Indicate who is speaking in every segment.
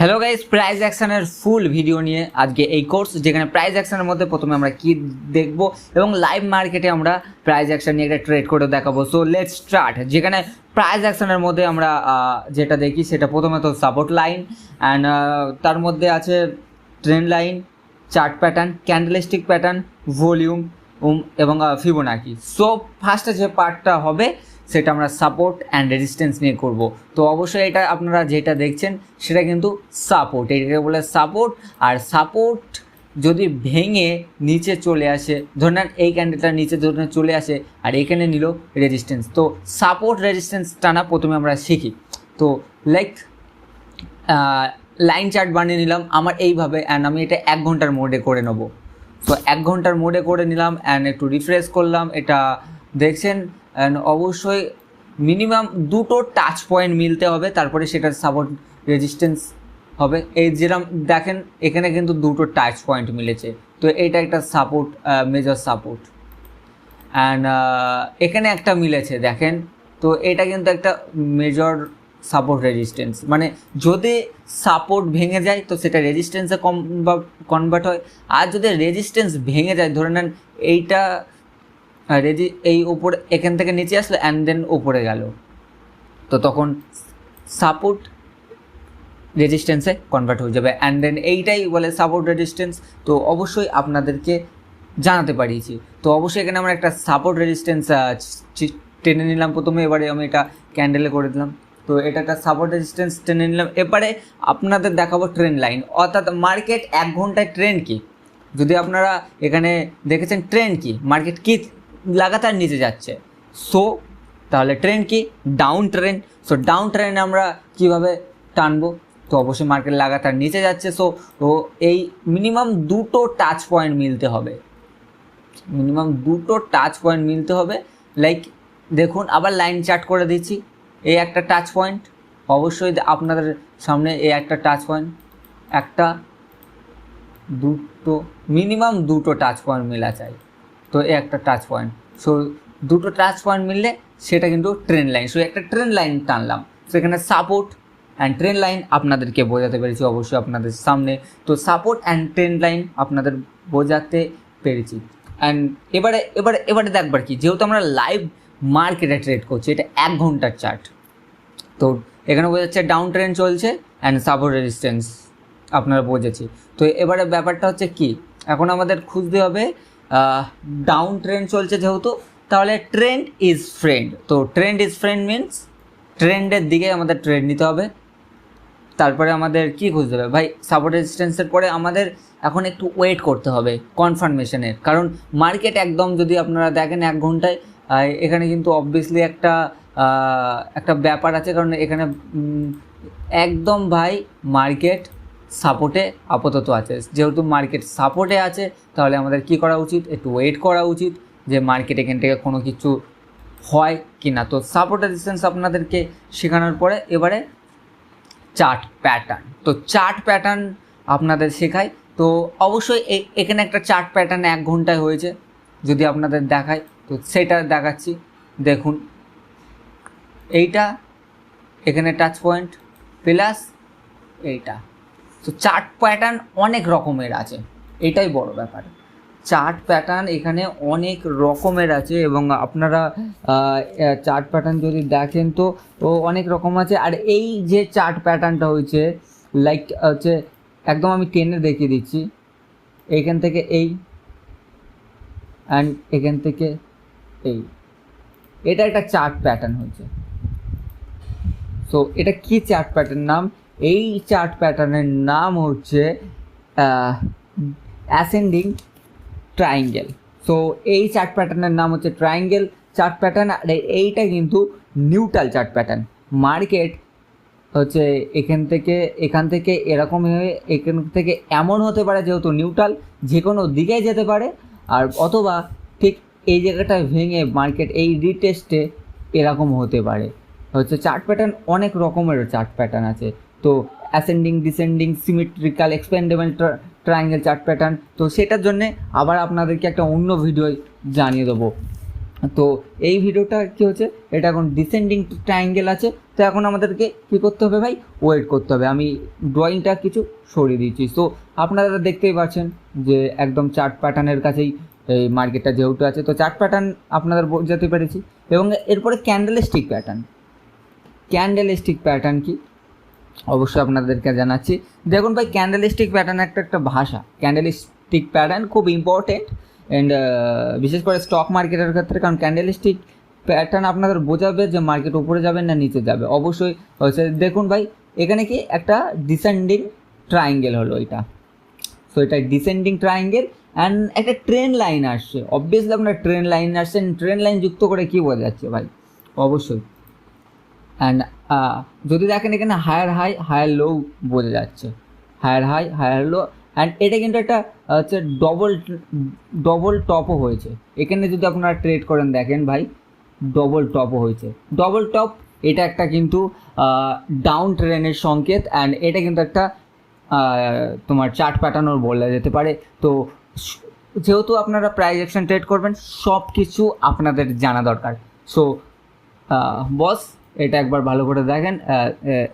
Speaker 1: Hello guys price অ্যাকশানের full video নিয়ে আজকে এই কোর্স যেখানে প্রাইজ অ্যাকশনের মধ্যে প্রথমে আমরা কি দেখব এবং লাইভ মার্কেটে আমরা প্রাইজ অ্যাকশন নিয়ে একটা ট্রেড করে দেখাবো। সো লেটস স্টার্ট যেখানে প্রাইজ অ্যাকশনের মধ্যে আমরা যেটা দেখি সেটা প্রথমে তো সাপোর্ট লাইন অ্যান্ড তার মধ্যে আছে trend line chart pattern candlestick pattern volume এবং ফিবোনাকি সো ফার্স্টে যে পার্টটা হবে সেটা আমরা সাপোর্ট অ্যান্ড রেজিস্ট্যান্স নিয়ে করব। তো অবশ্যই এটা আপনারা যেটা দেখছেন, সেটা কিন্তু সাপোর্ট এটাকে বলে সাপোর্ট আর সাপোর্ট যদি ভেঙে নিচে চলে আসে, ধরে নেন এই ক্যান্ডেলটা নিচে ধরে চলে আসে, আর এখানে নিল রেজিস্ট্যান্স তো সাপোর্ট রেজিস্ট্যান্স টানা প্রথমে আমরা শিখি। তো লাইক লাইন চার্ট বানিয়ে নিলাম, আমার এইভাবে অ্যান্ড আমি এটা এক ঘণ্টার মোডে করে নেব। তো এক ঘণ্টার মোডে করে নিলাম অ্যান্ড একটু রিফ্রেশ করলাম, এটা দেখছেন অ্যান্ড অবশ্যই মিনিমাম দুটো টাচ পয়েন্ট মিলতে হবে, তারপরে সেটার সাপোর্ট রেজিস্ট্যান্স হবে। এই যেরকম দেখেন, এখানে কিন্তু দুটো টাচ পয়েন্ট মিলেছে। তো এটা একটা সাপোর্ট মেজর সাপোর্ট অ্যান্ড এখানে একটা মিলেছে, দেখেন। তো এটা কিন্তু একটা মেজর সাপোর্ট রেজিস্ট্যান্স মানে যদি সাপোর্ট ভেঙে যায়, তো সেটা রেজিস্ট্যান্সে কম কনভার্ট হয়। আর যদি রেজিস্ট্যান্স ভেঙে যায়, ধরে নেন, এইটা রেজি এই উপরে, এখান থেকে নিচে আসলো অ্যান্ড দেন উপরে গেল। তো তখন সাপোর্ট রেজিস্ট্যান্সে কনভার্ট হয়ে যাবে। অ্যান্ড দেন এইটাই বলে সাপোর্ট রেজিস্ট্যান্স তো অবশ্যই আপনাদেরকে জানাতে পারিয়েছি। তো অবশ্যই এখানে আমার একটা সাপোর্ট রেজিস্ট্যান্স টেনে নিলাম প্রথমে। এবারে আমি এটা ক্যান্ডেলে করে দিলাম। তো এটা একটা সাপোর্ট রেজিস্ট্যান্স টেনে নিলাম। এবারে আপনাদের দেখাবো ট্রেন লাইন অর্থাৎ মার্কেট এক ঘন্টায় ট্রেন্ড কি? যদি আপনারা এখানে দেখেছেন ট্রেন্ড কি? মার্কেট কি? লাগাতার নিচে যাচ্ছে। সো তাহলে ট্রেন কি? ডাউন ট্রেন সো ডাউন ট্রেনে আমরা কীভাবে টানবো? তো অবশ্যই মার্কেট লাগাতার নিচে যাচ্ছে। সো ও এই মিনিমাম দুটো টাচ পয়েন্ট মিলতে হবে। মিনিমাম দুটো টাচ পয়েন্ট মিলতে হবে। লাইক দেখুন, আবার লাইন চার্ট করে দিচ্ছি। এই একটা টাচ পয়েন্ট অবশ্যই আপনাদের সামনে এই একটা টাচ পয়েন্ট একটা, দুটো মিনিমাম দুটো টাচ পয়েন্ট মেলা চাই। তো এই একটা টাচ পয়েন্ট সো দুটো টাচ পয়েন্ট মিললে সেটা কিন্তু ট্রেন লাইন সো একটা ট্রেন লাইন টানলাম। সেখানে সাপোর্ট অ্যান্ড ট্রেন লাইন আপনাদেরকে বোঝাতে পেরেছি, অবশ্যই আপনাদের সামনে। তো সাপোর্ট অ্যান্ড ট্রেন লাইন আপনাদের বোঝাতে পেরেছি। অ্যান্ড এবারে এবারে এবারে দেখবার কি। যেহেতু আমরা লাইভ মার্কেটে ট্রেড করছি, এটা এক ঘণ্টার চার্ট তো, এখানে বোঝা যাচ্ছে ডাউন ট্রেন চলছে অ্যান্ড সাপোর্ট রেজিস্ট্যান্স আপনারা বোঝেছি। তো, এবারে ব্যাপারটা হচ্ছে কি? এখন আমাদের খুঁজতে হবে ডাউন ট্রেন চলছে যেহেতু, তাহলে ট্রেন্ড ইজ ফ্রেন্ড তো ট্রেন্ড ইজ ফ্রেন্ড মিনস ট্রেন্ডের দিকে আমাদের ট্রেড নিতে হবে। তারপরে আমাদের কি খুঁজতে হবে? ভাই সাপোর্ট রেজিস্ট্যান্সের পরে আমাদের এখন একটু ওয়েট করতে হবে কনফার্মেশনের কারণ মার্কেট একদম যদি আপনারা দেখেন এক ঘন্টায় এখানে কিন্তু অবভিয়াসলি একটা একটা ব্যাপার আছে। কারণ এখানে একদম ভাই মার্কেট সাপোর্টে আপাতত আছে। যেহেতু মার্কেট সাপোর্টে আছে, তাহলে আমাদের কি করা উচিত? একটু ওয়েট করা উচিত যে মার্কেট এখান থেকে কোনো কিছু হয় কি না তো সাপোর্ট রেজিস্ট্যান্স আপনাদেরকে শেখানোর পরে এবারে চার্ট প্যাটার্ন তো চার্ট প্যাটার্ন আপনাদের শেখাই। তো অবশ্যই এখানে একটা চার্ট প্যাটার্ন এক ঘন্টায় হয়েছে, যদি আপনাদের দেখায়। তো সেটা দেখাচ্ছি। দেখুন, এইটা, এখানে টাচ পয়েন্ট প্লাস এইটা। তো চার্ট প্যাটার্ন অনেক রকমের আছে। এটাই বড় ব্যাপার। চার্ট প্যাটার্ন এখানে অনেক রকমের আছে এবং আপনারা চার্ট প্যাটার্ন যদি দেখেন তো অনেক রকম আছে। আর এই যে চার্ট প্যাটার্নটা হয়েছে, লাইক হচ্ছে, একদম আমি টেনে দেখিয়ে দিচ্ছি। এখান থেকে এই অ্যান্ড এখান থেকে এই। এটা একটা চার্ট প্যাটার্ন হয়েছে। সো এটা কি চার্ট প্যাটার্ন নাম? এই চার্ট প্যাটার্নের নাম হচ্ছে অ্যাসেন্ডিং ট্রায়াঙ্গেল সো এই চার্ট প্যাটার্নের নাম হচ্ছে ট্রায়াঙ্গেল চার্ট প্যাটার্ন, আর এইটা কিন্তু নিউট্রাল চার্ট প্যাটার্ন। মার্কেট হচ্ছে এখান থেকে এখান থেকে এরকম হয়ে, এখান থেকে এমন হতে পারে যেহেতু নিউট্রাল যে কোনো দিকে যেতে পারে, আর অথবা ঠিক এই জায়গাটায় ভেঙে মার্কেট এই রিটেস্টে এরকম হতে পারে। হচ্ছে চার্ট প্যাটার্ন অনেক রকমের চার্ট প্যাটার্ন আছে। তো ascending descending symmetrical expendable triangle chart pattern তো সেটার জন্যে আবার আপনাদেরকে একটা অন্য ভিডিও জানিয়ে দেবো। তো এই ভিডিওটা কি হচ্ছে? এটা এখন ডিসেন্ডিং ট্রায়াঙ্গেল আছে। তো এখন আমাদেরকে কী করতে হবে ভাই? ওয়েট করতে হবে। আমি ড্রয়িংটা কিছু সরিয়ে দিয়েছি তো আপনারা দেখতেই পাচ্ছেন যে একদম চার্ট প্যাটার্নের কাছেই এই মার্কেটটা যেহেতু আছে। তো চার্ট প্যাটার্ন আপনাদের বোঝাতে পেরেছি। এবং এরপরে candle stick pattern candle stick pattern কি? অবশ্যই আপনাদেরকে জানাচ্ছি। দেখুন ভাই ক্যান্ডেল স্টিক প্যাটার্ন একটা একটা ভাষা। ক্যান্ডেল স্টিক প্যাটার্ন খুব ইম্পর্টেন্ট অ্যান্ড বিশেষ করে স্টক মার্কেটের ক্ষেত্রে, কারণ ক্যান্ডেল স্টিক প্যাটার্ন আপনাদের বোঝাবে যে মার্কেট উপরে যাবে না নিচে যাবে। অবশ্যই, হচ্ছে, দেখুন ভাই, এখানে কি একটা ডিসেন্ডিং ট্রায়াঙ্গেল হলো এটা। সো এটা ডিসেন্ডিং ট্রায়াঙ্গেল অ্যান্ড একটা ট্রেন লাইন আসছে। অবভিয়াসলি আপনার ট্রেন লাইন আসছে ট্রেন লাইন যুক্ত করে কী বোঝা যাচ্ছে ভাই? অবশ্যই। অ্যান্ড যদি দেখেন এখানে হায়ার হাই হায়ার লো বোঝা যাচ্ছে। Higher high higher low and এটা কিন্তু একটা, হচ্ছে ডবল ডবল টপও হয়েছে। এখানে যদি আপনারা ট্রেড করেন, দেখেন ভাই ডবল টপও হয়েছে। ডবল টপ এটা একটা কিন্তু ডাউন ট্রেনের সংকেত অ্যান্ড এটা কিন্তু একটা তোমার চার্ট প্যাটার্নও বলা যেতে পারে। তো, যেহেতু আপনারা প্রাইজ অ্যাকশন ট্রেড করবেন সব কিছু আপনাদের জানা দরকার। সো বস এটা একবার ভালো করে দেখেন।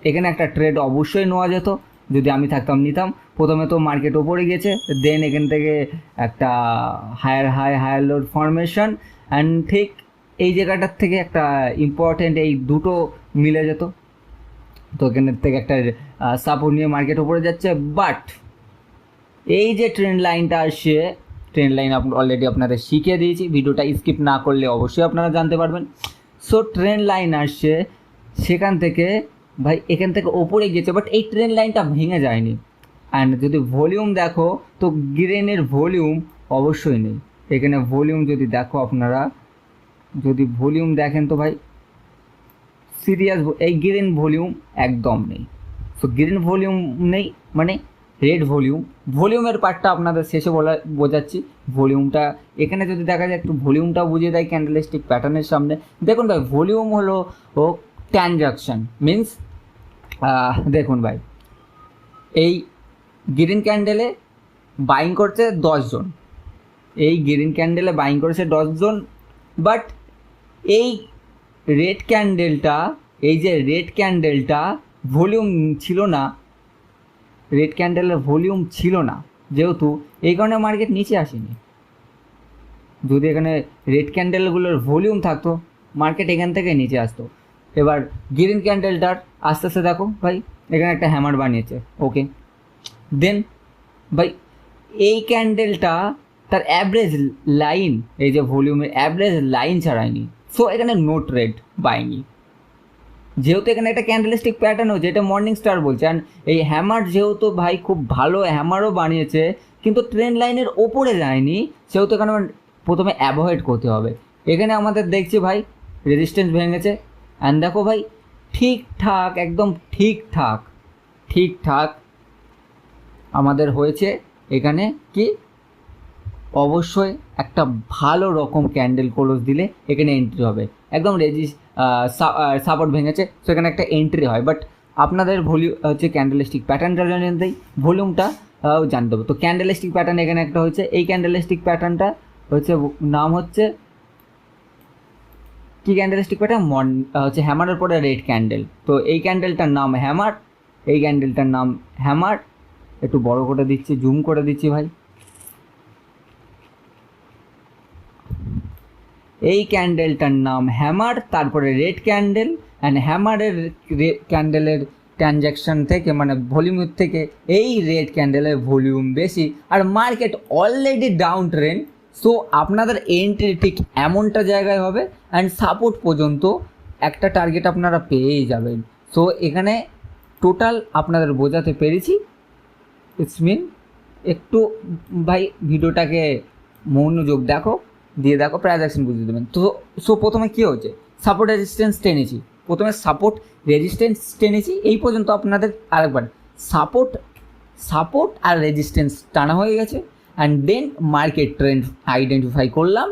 Speaker 1: এখানে একটা ট্রেড অবশ্যই নেওয়া যেত, যদি আমি থাকতাম, নিতাম। প্রথমে তো মার্কেট ওপরে গেছে দেন এখান থেকে একটা higher high higher low formation and ঠিক এই জায়গাটার থেকে একটা ইম্পর্টেন্ট এই দুটো মিলে যেত। তো এখানের থেকে একটা সাপোর্ট নিয়ে মার্কেট ওপরে যাচ্ছে বাট এই যে ট্রেন লাইনটা আসছে ট্রেন লাইন অলরেডি আপনাদের শিখিয়ে দিয়েছি। ভিডিওটা স্কিপ না করলে অবশ্যই আপনারা জানতে পারবেন। সো ট্রেন লাইন আসছে। সেখান থেকে, ভাই, এখান থেকে ওপরে গেছে বাট এই ট্রেন লাইনটা ভেঙে যায়নি। অ্যান্ড যদি ভলিউম দেখো, তো গ্রেনের ভলিউম অবশ্যই নেই। এখানে ভলিউম যদি দেখো আপনারা, যদি ভলিউম দেখেন তো ভাই সিরিয়াস এই গ্রিন ভলিউম একদম নেই। সো গ্রিন ভলিউম নেই মানে রেড ভলিউম ভলিউমের পার্টটা আপনাদের শেষে বলা, বোঝাচ্ছি। ভলিউমটা এখানে যদি দেখা যায়, একটু ভলিউমটা বুঝিয়ে দেয় ক্যান্ডেলিস্টিক প্যাটার্নের সামনে। দেখুন ভাই ভলিউম হলো, ও ট্রানজাকশন মিন্স দেখুন ভাই, এই গ্রিন ক্যান্ডেলে বাইং করছে দশজন এই গ্রিন ক্যান্ডেলে বাইং করেছে দশজন বাট এই রেড ক্যান্ডেলটা এই যে রেড ক্যান্ডেলটা ভলিউম ছিল না রেড ক্যান্ডেলের ভলিউম ছিল না, যেহেতু এই কারণে মার্কেট নিচে আসেনি। যদি এখানে রেড ক্যান্ডেলগুলোর ভলিউম থাকতো মার্কেট এখান থেকে নিচে আসতো। এবার গ্রিন ক্যান্ডেলটার আস্তে আস্তে দেখো, ভাই, এখানে একটা হ্যামার বানিয়েছে ওকে দেন ভাই, এই ক্যান্ডেলটা তার অ্যাভারেজ লাইন এই যে ভলিউমের অ্যাভারেজ লাইন ছাড়ায়নি। সো এখানে নোট রেড বাইনি যেহেতু এখানে একটা ক্যান্ডেলিস্টিক প্যাটার্ন হচ্ছে এটা মর্নিং স্টার বলছে। অ্যান্ড এই হ্যামার যেহেতু ভাই খুব ভালো হ্যামারও বানিয়েছে, কিন্তু ট্রেন লাইনের ওপরে যায়নি। সেহেতু এখানে প্রথমে অ্যাভয়েড করতে হবে। এখানে আমাদের দেখছি ভাই রেজিস্ট্যান্স ভেঙেছে। অ্যান্ড দেখো ভাই ঠিকঠাক একদম ঠিকঠাক ঠিকঠাক আমাদের হয়েছে। এখানে কি? অবশ্যই একটা ভালো রকম ক্যান্ডেল ক্লোজ দিলে এখানে এন্ট্রি হবে। একদম রেজিস সাপোর্ট ভেঙেছে। তো এখানে একটা এন্ট্রি হয় বাট আপনাদের ভলিউ হচ্ছে ক্যান্ডেলিস্টিক প্যাটার্নটা জানতেই ভলিউমটা জানতে হবে তো ক্যান্ডেলিস্টিক প্যাটার্ন এখানে একটা হচ্ছে এই ক্যান্ডেলিস্টিক প্যাটার্নটা হচ্ছে নাম হচ্ছে কি ক্যান্ডেলিস্টিক প্যাটার্ন মন হচ্ছে হ্যামারের পরে রেড ক্যান্ডেল তো এই ক্যান্ডেলটার নাম হ্যামার এই ক্যান্ডেলটার নাম হ্যামার একটু বড় করে দিচ্ছি জুম করে দিচ্ছি ভাই। এই ক্যান্ডেলটার নাম হ্যামার তারপরে রেড ক্যান্ডেল অ্যান্ড হ্যামারের ক্যান্ডেলের ট্রানজ্যাকশন থেকে মানে ভলিউমের থেকে এই রেড ক্যান্ডেলের ভলিউম বেশি। আর market already down trend so আপনাদের এন্ট্রি ঠিক এমনটা জায়গায় হবে অ্যান্ড সাপোর্ট পর্যন্ত একটা টার্গেট আপনারা পেয়েই যাবেন। সো এখানে টোটাল আপনাদের বোঝাতে পেরেছি। ইটস মিন একটু ভাই, ভিডিওটাকে মনোযোগ দেখো। দিয়ে দেখো প্রাইজ অ্যাকশন বুঝিয়ে দেবেন। তো সো প্রথমে কী হচ্ছে সাপোর্ট রেজিস্ট্যান্স টেনেছি প্রথমে সাপোর্ট রেজিস্ট্যান্স টেনেছি এই পর্যন্ত আপনাদের আরেকবার। সাপোর্ট সাপোর্ট আর রেজিস্ট্যান্স টানা হয়ে গেছে। And then market trend identify করলাম।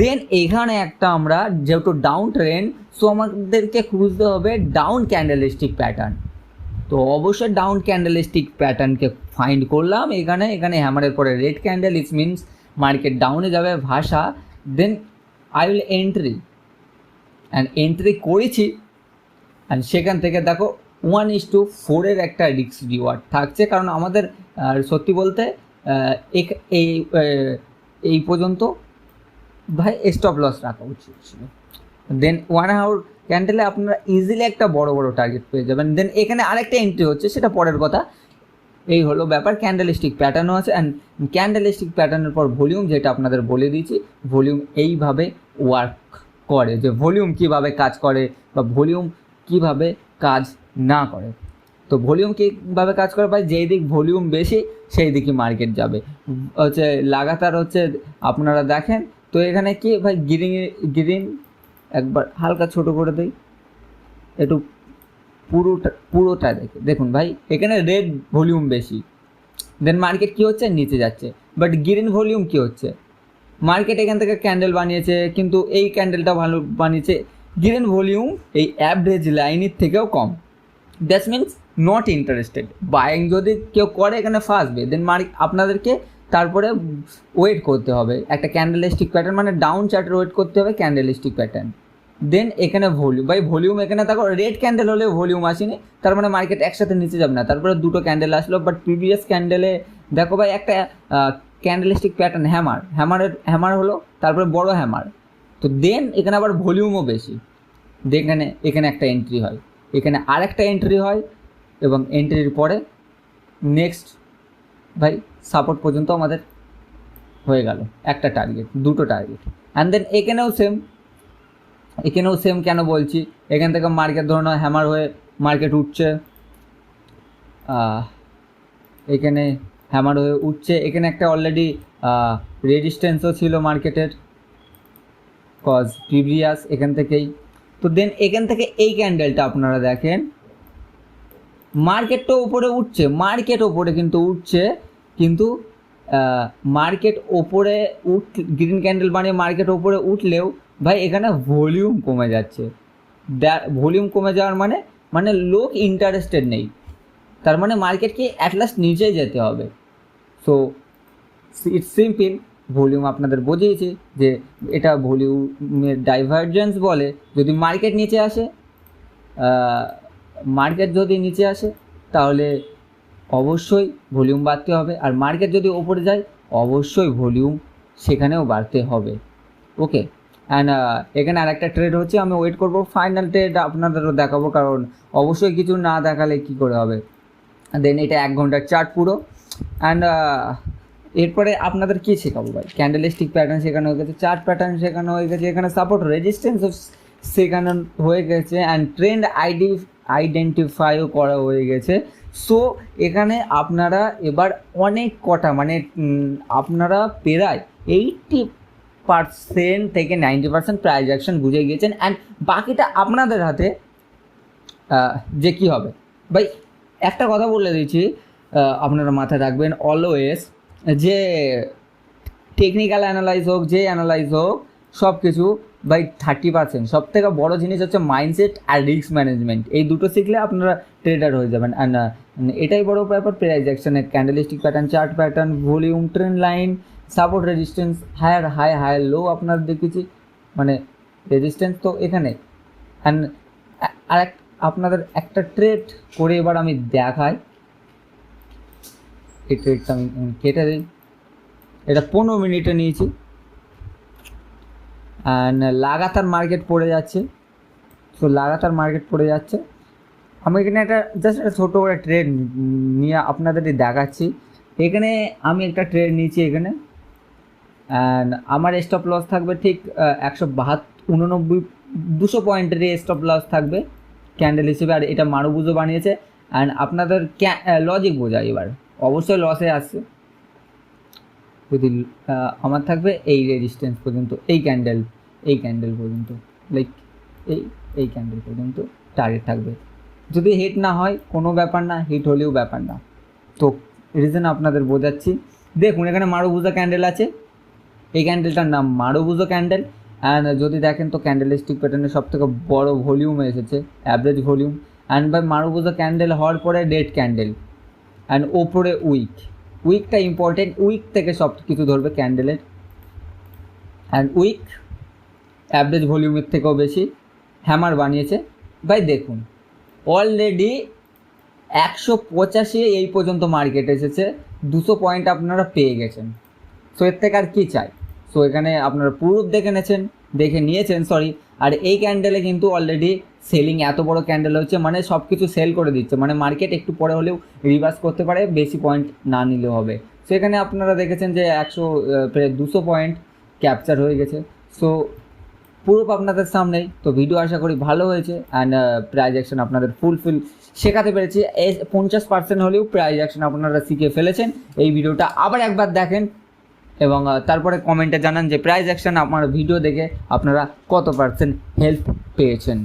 Speaker 1: দেন এখানে একটা আমরা যেহেতু ডাউন ট্রেন্ড সো আমাদেরকে খুঁজতে হবে ডাউন ক্যান্ডেলিস্টিক প্যাটার্ন তো অবশ্যই ডাউন ক্যান্ডেলিস্টিক প্যাটার্নকে ফাইন্ড করলাম। এখানে এখানে হ্যামারের পরে red candle it's means market ডাউনে যাবে ভাষা। Then I will entry and entry করেছি। অ্যান্ড সেখান থেকে দেখো ওয়ান ইস টু ফোরের একটা রিক্স রিওয়ার্ড থাকছে। কারণ আমাদের সত্যি বলতে এই এই পর্যন্ত ভাই স্টপ লস রাখা উচিত ছিল। দেন ওয়ান আওয়ার ক্যান্ডেলে আপনারা ইজিলি একটা বড় বড় টার্গেট পেয়ে যাবেন। দেন এখানে আরেকটা এন্ট্রি হচ্ছে, সেটা পরের কথা। এই হলো ব্যাপার। ক্যান্ডেলিস্টিক প্যাটার্নও আছে অ্যান্ড ক্যান্ডেলিস্টিক প্যাটার্নের পর ভলিউম যেটা আপনাদের বলে দিয়েছি ভলিউম এইভাবে ওয়ার্ক করে যে ভলিউম কীভাবে কাজ করে বা ভলিউম কীভাবে কাজ না করে। তো ভলিউম কীভাবে কাজ করে ভাই? যেই দিক ভলিউম বেশি, সেই দিকই মার্কেট যাবে। হচ্ছে লাগাতার হচ্ছে আপনারা দেখেন, তো এখানে কি ভাই? গ্রিন গ্রিন একবার হালকা ছোট করে দিই। একটু পুরোটা পুরোটা দেখে। দেখুন ভাই, এখানে রেড ভলিউম বেশি। দেন মার্কেট কি হচ্ছে? নিচে যাচ্ছে। বাট গ্রিন ভলিউম কি হচ্ছে? মার্কেট এখান থেকে ক্যান্ডেল বানিয়েছে, কিন্তু এই ক্যান্ডেলটা ভালো বানিয়েছে। গ্রিন ভলিউম এই অ্যাভারেজ লাইনের থেকেও কম। That's means not interested buying যদি কেউ করে, এখানে ফাঁসবে। দেন মার্ক আপনাদেরকে তারপরে ওয়েট করতে হবে। একটা ক্যান্ডেল স্টিক প্যাটার্ন মানে ডাউন চার্টের ওয়েট করতে হবে ক্যান্ডেল স্টিক প্যাটার্ন দেন এখানে ভলিউম বাই ভলিউম এখানে দেখো রেড ক্যান্ডেল হলে ভলিউম আসেনি, তার মানে মার্কেট একসাথে নিচে যাবে না, তারপরে দুটো ক্যান্ডেল আসলো বাট প্রিভিয়াস ক্যান্ডেলে দেখো ভাই একটা ক্যান্ডেলিস্টিক প্যাটার্ন হ্যামার হ্যামারের হ্যামার হলো, তারপরে বড় হ্যামার তো দেন এখানে আবার ভলিউমও বেশি এখানে এখানে একটা এন্ট্রি হয়, এখানে আরেকটা এন্ট্রি হয়, এবং এন্ট্রির পরে নেক্সট ভাই সাপোর্ট পর্যন্ত আমাদের হয়ে গেল, একটা টার্গেট দুটো টার্গেট অ্যান্ড দেন এখানেও সেম এখানেও সেম কেন বলছি? এখান থেকে মার্কেট ধরে ধরুন হ্যামার হয়ে মার্কেট উঠছে। এখানে হ্যামার হয়ে উঠছে। এখানে একটা অলরেডি রেজিস্ট্যান্সও ছিল মার্কেটের কজ প্রিভিয়াস এখান থেকেই। তো দেন এখান থেকে এই ক্যান্ডেলটা আপনারা দেখেন। মার্কেট তো উপরে উঠছে মার্কেট ওপরে কিন্তু উঠছে। কিন্তু মার্কেট ওপরে উঠ গ্রিন ক্যান্ডেল বানিয়ে মার্কেট ওপরে উঠলেও ভাই, এখানে ভলিউম কমে যাচ্ছে। ভলিউম কমে যাওয়ার মানে মানে লোক ইন্টারেস্টেড নেই। তার মানে মার্কেটকে অ্যাট লাস্ট নিচে যেতে হবে। সো ইটস সিম্পল ভলিউম আপনাদের বুঝিয়েছি যে এটা ভলিউমের ডাইভার্জেন্স বলে, যদি মার্কেট নিচে আসে মার্কেট যদি নিচে আসে, তাহলে অবশ্যই ভলিউম বাড়তে হবে। আর মার্কেট যদি ওপরে যায়, অবশ্যই ভলিউম সেখানেও বাড়তে হবে। ওকে অ্যান্ড এখানে আরেকটা ট্রেড হচ্ছে, আমি ওয়েট করব ফাইনাল ট্রেড আপনাদেরও দেখাবো, কারণ অবশ্যই কিছু না দেখালে কী করে হবে? দেন এটা এক ঘণ্টার চার্ট পুরো। অ্যান্ড এরপরে আপনাদের কী শেখাবো ভাই? ক্যান্ডেলিস্টিক প্যাটার্ন শেখানো হয়ে গেছে চার্ট প্যাটার্ন শেখানো হয়ে গেছে, এখানে সাপোর্ট রেজিস্ট্যান্স শেখানো হয়ে গেছে অ্যান্ড ট্রেন্ড আইডি আইডেন্টিফাইও করা হয়ে গেছে। সো এখানে আপনারা এবার অনেক কটা মানে আপনারা প্রায় এইটটি পার্সেন্ট থেকে নাইনটি পার্সেন্ট প্রাইজ অ্যাকশন বুঝে গিয়েছেন। অ্যান্ড বাকিটা আপনাদের হাতে যে কী হবে? ভাই, একটা কথা বলে দিচ্ছি আপনারা মাথায় রাখবেন অলওয়েজ যে টেকনিক্যাল অ্যানালাইজ হোক, যে অ্যানালাইজ হোক সব কিছু বাই থার্টি পার্সেন্ট সব থেকে বড়ো জিনিস হচ্ছে মাইন্ডসেট আর রিস্ক ম্যানেজমেন্ট এই দুটো শিখলে আপনারা ট্রেডার হয়ে যাবেন। অ্যান্ড এটাই বড় ব্যাপার প্রাইজ অ্যাকশনের candlestick pattern chart pattern volume trend line support resistance higher high higher low আপনার দেখেছি মানে রেজিস্ট্যান্স তো এখানে। অ্যান্ড আর এক, আপনাদের একটা ট্রেড করে এবার আমি দেখাই। এই ট্রেডটা আমি কেটে দিই। এটা পনেরো মিনিটে নিয়েছি। অ্যান্ড লাগাতার মার্কেট পড়ে যাচ্ছে। সো লাগাতার মার্কেট পড়ে যাচ্ছে। আমি এখানে একটা জাস্ট একটা ছোটো করে ট্রেড নিয়ে আপনাদের দেখাচ্ছি। এখানে আমি একটা ট্রেড নিয়েছি এখানে। অ্যান্ড আমার স্টপ লস থাকবে ঠিক একশো বাহাত্তর উননব্বই, দুশো পয়েন্টের স্টপ লস থাকবে ক্যান্ডেল হিসেবে, আর এটা মারুবুজো বানিয়েছে। অ্যান্ড আপনাদের লজিক বোঝায় এবার, অবশ্যই লসে আসছে। যদি আমার থাকবে এই রেজিস্ট্যান্স পর্যন্ত, এই ক্যান্ডেল এই ক্যান্ডেল পর্যন্ত লাইক এই এই ক্যান্ডেল পর্যন্ত টার্গেট থাকবে। যদি হিট না হয়, কোনো ব্যাপার না হিট হলেও ব্যাপার না। তো রিজন আপনাদের বোঝাচ্ছি। দেখুন, এখানে মারুবুজা ক্যান্ডেল আছে। এই ক্যান্ডেলটার নাম মারুবুজো ক্যান্ডেল অ্যান্ড যদি দেখেন তো ক্যান্ডেলিস্টিক প্যাটার্নের সব থেকে বড়ো ভলিউম এসেছে average volume and buy marubozu candle হওয়ার পরে ডেড ক্যান্ডেল অ্যান্ড ওপরে উইক উইকটা ইম্পর্টেন্ট উইক থেকে সব কিছু ধরবে ক্যান্ডেলের অ্যান্ড উইক অ্যাভারেজ ভলিউমের থেকেও বেশি। হ্যামার বানিয়েছে। ভাই, দেখুন অলরেডি একশো পঁচাশি এই পর্যন্ত মার্কেট এসেছে। দুশো পয়েন্ট আপনারা পেয়ে গেছেন। সো এর থেকে আর কী চাই? সো এখানে আপনারা প্রুফ দেখে নিয়েছেন দেখে নিয়েছেন সরি আর এই ক্যান্ডেলে কিন্তু অলরেডি সেলিং এত বড় ক্যান্ডেল হচ্ছে মানে সব কিছু সেল করে দিচ্ছে মানে মার্কেট একটু পরে হলেও রিভার্স করতে পারে, বেশি পয়েন্ট না নিলেও হবে। সো এখানে আপনারা দেখেছেন যে একশো প্রায় দুশো পয়েন্ট ক্যাপচার হয়ে গেছে। সো প্রুফ আপনাদের সামনেই। তো ভিডিও আশা করি ভালো হয়েছে অ্যান্ড প্রাইজ অ্যাকশন আপনাদের ফুলফিল শেখাতে পেরেছি। পঞ্চাশ পার্সেন্ট হলেও প্রাইজ অ্যাকশন আপনারা শিখে ফেলেছেন। এই ভিডিওটা আবার একবার দেখেন। এবং তারপরে কমেন্টে জানান যে প্রাইজ অ্যাকশন আমার ভিডিও দেখে আপনারা কত পার্সেন্ট হেল্প পেয়েছেন।